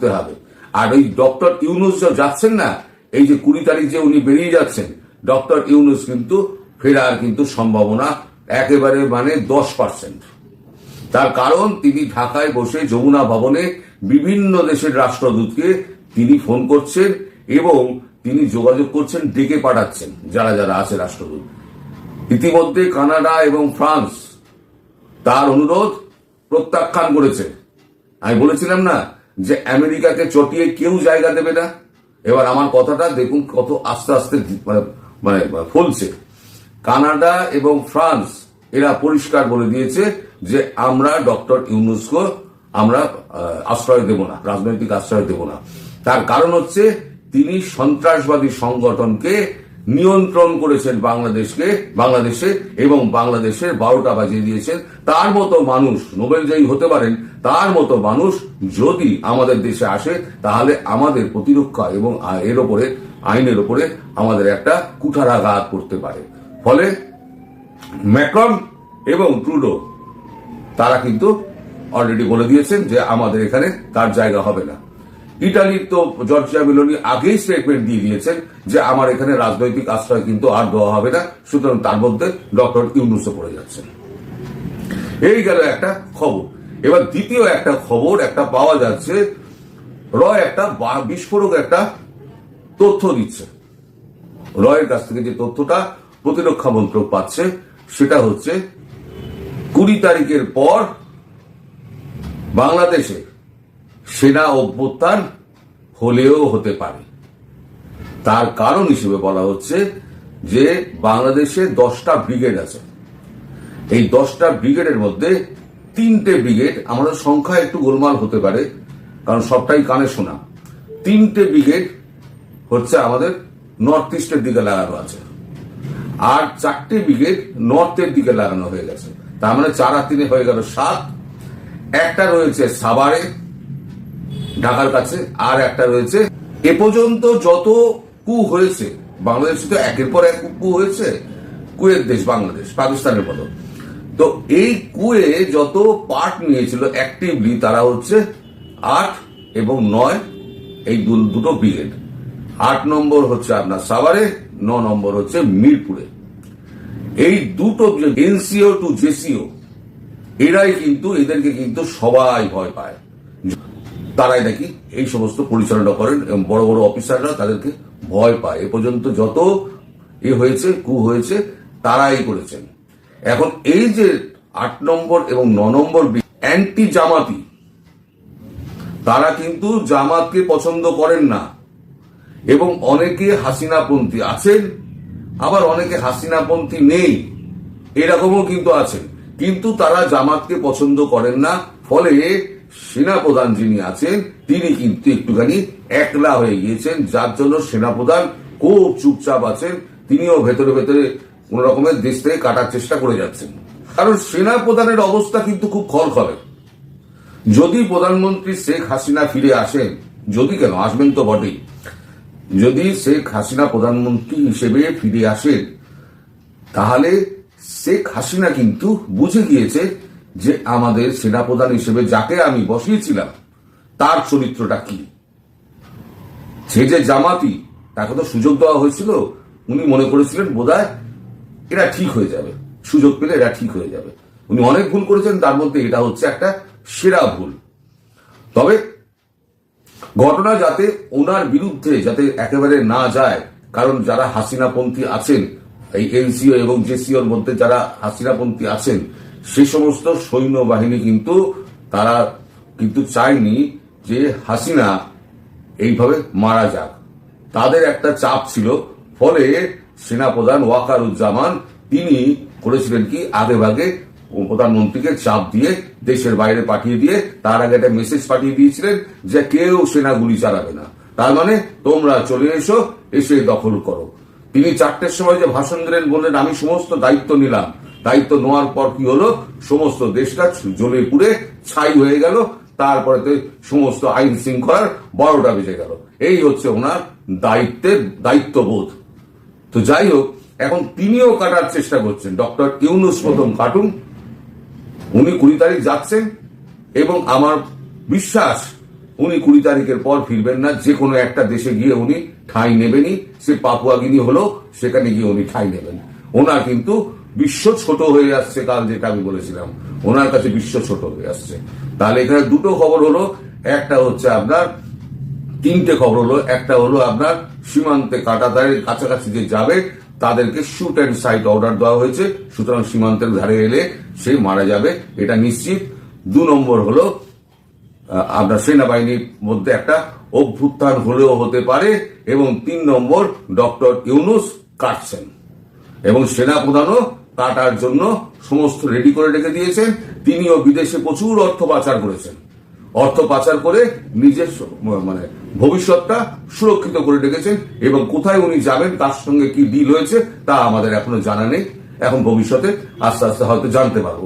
ঢুকতে হবে। আর ওই ডক্টর ইউনুস যে যাচ্ছেন না, এই যে কুড়ি তারিখ যে উনি বেরিয়ে যাচ্ছেন, ডক্টর ইউনুস কিন্তু ফেরার কিন্তু সম্ভাবনা একেবারে মানে দশ পার্সেন্ট তার কারণ, তিনি ঢাকায় বসে যমুনা ভবনে বিভিন্ন দেশের রাষ্ট্রদূতকে তিনি ফোন করছেন এবং তিনি যোগাযোগ করছেন, ডেকে পাঠাচ্ছেন যারা যারা আছে রাষ্ট্রদূত। ইতিমধ্যে কানাডা এবং ফ্রান্স তার অনুরোধ প্রত্যাখ্যান করেছে। আমি বলেছিলাম না যে আমেরিকাকে চটিয়ে কেউ জায়গা দেবে না? এবার আমার কথাটা দেখুন কত আস্তে আস্তে মানে মানে ফলছে। কানাডা এবং ফ্রান্স, এরা পরিষ্কার বলে দিয়েছে যে আমরা ডক্টর ইউনুসকে, আমরা আশ্রয় দেব না, রাজনৈতিক আশ্রয় দেব না। তার কারণ হচ্ছে তিনি সন্ত্রাসবাদী সংগঠনকে নিয়ন্ত্রণ করেছেন বাংলাদেশকে, বাংলাদেশে এবং বাংলাদেশের বারোটা বাজিয়ে দিয়েছেন। তার মতো মানুষ নোবেলজয়ী হতে পারেন, তার মতো মানুষ যদি আমাদের দেশে আসে, তাহলে আমাদের প্রতিরক্ষা এবং এর ওপরে, আইনের ওপরে আমাদের একটা কুঠারাঘাত করতে পারে। ফলে ম্যাক্রম এবং ট্রুডো, তারা কিন্তু অলরেডি বলে দিয়েছেন যে আমাদের এখানে তার জায়গা হবে না। ইটালির তো জর্জিয়া মিলোনি আগেই স্টেটমেন্ট দিয়ে দিয়েছেন যে আমার এখানে রাজনৈতিক আশ্রয় কিন্তু আর দেওয়া হবে না। সুতরাং তার মধ্যে ডক্টর ইউনুসে পড়ে যাচ্ছেন। এই গেল একটা খবর। এবার দ্বিতীয় একটা খবর একটা পাওয়া যাচ্ছে। র একটা বিস্ফোরক একটা তথ্য দিচ্ছে। রয়ের কাছ থেকে যে তথ্যটা প্রতিরক্ষা মন্ত্রক পাচ্ছে, সেটা হচ্ছে কুড়ি তারিখের পর বাংলাদেশে সেনা অভ্যুত্থান হলেও হতে পারে। তার কারণ হিসেবে বলা হচ্ছে যে বাংলাদেশে দশটা ব্রিগেড আছে। এই দশটা ব্রিগেডের মধ্যে তিনটে ব্রিগেড আমাদের সংখ্যা একটু গোলমাল হতে পারে, কারণ সবটাই কানে শোনা। তিনটে ব্রিগেড হচ্ছে আমাদের নর্থ ইস্টের দিকে লাগানো আছে। আর চারটে ব্রিগেড নর্থের দিকে লাগানো হয়ে গেছে। তার মানে চার আর তিনে হয়ে গেল সাত। একটা রয়েছে সাভারে ঢাকার কাছে, আর একটা রয়েছে। এ পর্যন্ত যত কু হয়েছে, বাংলাদেশে তো একের পর এক কু হয়েছে কুয়ের দেশ, বাংলাদেশ, পাকিস্তানের মতো। তো এই কুয়ে যত পার্ট নিয়েছিল অ্যাক্টিভলি তারা হচ্ছে আট এবং নয়, এই দুটো ব্রিগেড আট নম্বর হচ্ছে আপনার সাভারে, ন নম্বর হচ্ছে মিরপুরে। এই দুটো এনসিও টু জেসিও, এরাই কিন্তু এদেরকে কিন্তু সবাই ভয় পায়। তারাই নাকি এই সমস্ত পরিচালনা করেন এবং বড় বড় অফিসাররা তাদেরকে ভয় পায়। এ পর্যন্ত যত এ হয়েছে, কু হয়েছে, তারাই করেছেন। এখন এই যে আট নম্বর এবং ন নম্বর অ্যান্টি জামাতি তারা কিন্তু জামাতকে পছন্দ করেন না। এবং অনেকে হাসিনাপন্থী আছেন, আবার অনেকে হাসিনাপন্থী নেই। এরকমও কিন্তু আছেন। কিন্তু তারা জামাতকে পছন্দ করেন না। ফলে সেনাপ্রধান যিনি আছেন, তিনি কিন্তু একটুখানি একলা হয়ে গিয়েছেন। যার জন্য সেনাপ্রধান খুব চুপচাপ আছেন। তিনিও ভেতরে ভেতরে কোন রকমের দেশ থেকে কাটার চেষ্টা করে যাচ্ছেন। কারণ সেনাপ্রধানের অবস্থা কিন্তু খুব খড়খড়ে যদি প্রধানমন্ত্রী শেখ হাসিনা ফিরে আসেন, যদি কেন? আসবেন তো বটেই। যদি শেখ হাসিনা প্রধানমন্ত্রী হিসেবে ফিরে আসেন, তাহলে শেখ হাসিনা কিন্তু বুঝে গিয়েছে যে আমাদের সেনাপ্রধান হিসেবে যাকে আমি বসিয়েছিলাম, তার চরিত্রটা কি? সে যে জামাতি, তাকে তো সুযোগ দেওয়া হয়েছিল। উনি মনে করেছিলেন, বোধহয় এরা ঠিক হয়ে যাবে। সুযোগ পেলে এরা ঠিক হয়ে যাবে। উনি অনেক ভুল করেছেন, তার মধ্যে এটা হচ্ছে একটা সেরা ভুল। তবে ঘটনা যাতে ওনার বিরুদ্ধে যাতে একেবারে না যায়, কারণ যারা হাসিনাপন্থী আছেন, এই এনসিও এবং জেসিওর মধ্যে যারা হাসিনাপন্থী আছেন সে সমস্ত সৈন্যবাহিনী কিন্তু তারা কিন্তু চায়নি যে হাসিনা এইভাবে মারা যাক। তাদের একটা চাপ ছিল, ফলে সেনাপ্রধান ওয়াকারুজ্জামান তিনি করেছিলেন কি, আগে ভাগে প্রধানমন্ত্রীকে চাপ দিয়ে দেশের বাইরে পাঠিয়ে দিয়ে তার আগে একটা মেসেজ পাঠিয়ে দিয়েছিলেন যে কেউ সেনা গুলি চালাবে না। তার মানে তোমরা চলে এসো, এসে দখল করো। তিনি চারটের সময় যে ভাষণ দিলেন, বললেন, আমি সমস্ত দায়িত্ব নিলাম। দায়িত্ব নেওয়ার পর কি হলো? সমস্ত দেশটা জ্বলে পুড়ে ছাই হয়ে গেল। তারপরে সমস্ত আইন শৃঙ্খলার বারোটা বেজে গেল। এই হচ্ছে ওনার দায়িত্বের দায়িত্ববোধ। তো যাই হোক, এখন তিনিও কাটার চেষ্টা করছেন। ডক্টর ইউনুস প্রথম কাটুন। উনি কুড়ি তারিখ যাচ্ছেন এবং আমার বিশ্বাস উনি কুড়ি তারিখের পর ফিরবেন না। যে কোনো একটা দেশে গিয়ে উনি ঠাঁই নেবেনই। সে পাপুয়াগিনি হলেও সেখানে গিয়ে উনি ঠাঁই নেবেন। ওনার কিন্তু বিশ্ব ছোট হয়ে আসছে কাল যেটা আমি বলেছিলাম। ওনার কাছে বিশ্ব ছোট হয়ে আসছে। তাহলে এখানে দুটো খবর হলো। একটা হচ্ছে আপনার, তিনটে খবর হলো। একটা হলো আপনার সীমান্তে কাটাতারের কাছাকাছি যে যাবে, তাদেরকে শুট অ্যান্ড সাইট অর্ডার দেওয়া হয়েছে। সুতরাং সীমান্তের ধারে এলে সে মারা যাবে, এটা নিশ্চিত। দু নম্বর হলো আপনার সেনাবাহিনীর মধ্যে একটা অভ্যুত্থান হলেও হতে পারে। এবং তিন নম্বর, ডক্টর ইউনুস কাটছেন। এবং সেনাপ্রধানও কাটার জন্য সমস্ত রেডি করে রেখে দিয়েছেন। তিনিও বিদেশে প্রচুর অর্থ পাচার করেছেন। অর্থ পাচার করে নিজের মানে ভবিষ্যৎটা সুরক্ষিত করে রেখেছেন এবং কোথায় উনি যাবেন, তার সঙ্গে কি ডিল হয়েছে, তা আমাদের এখনও জানা নেই। এখন ভবিষ্যতে আস্তে আস্তে হয়তো জানতে পারব।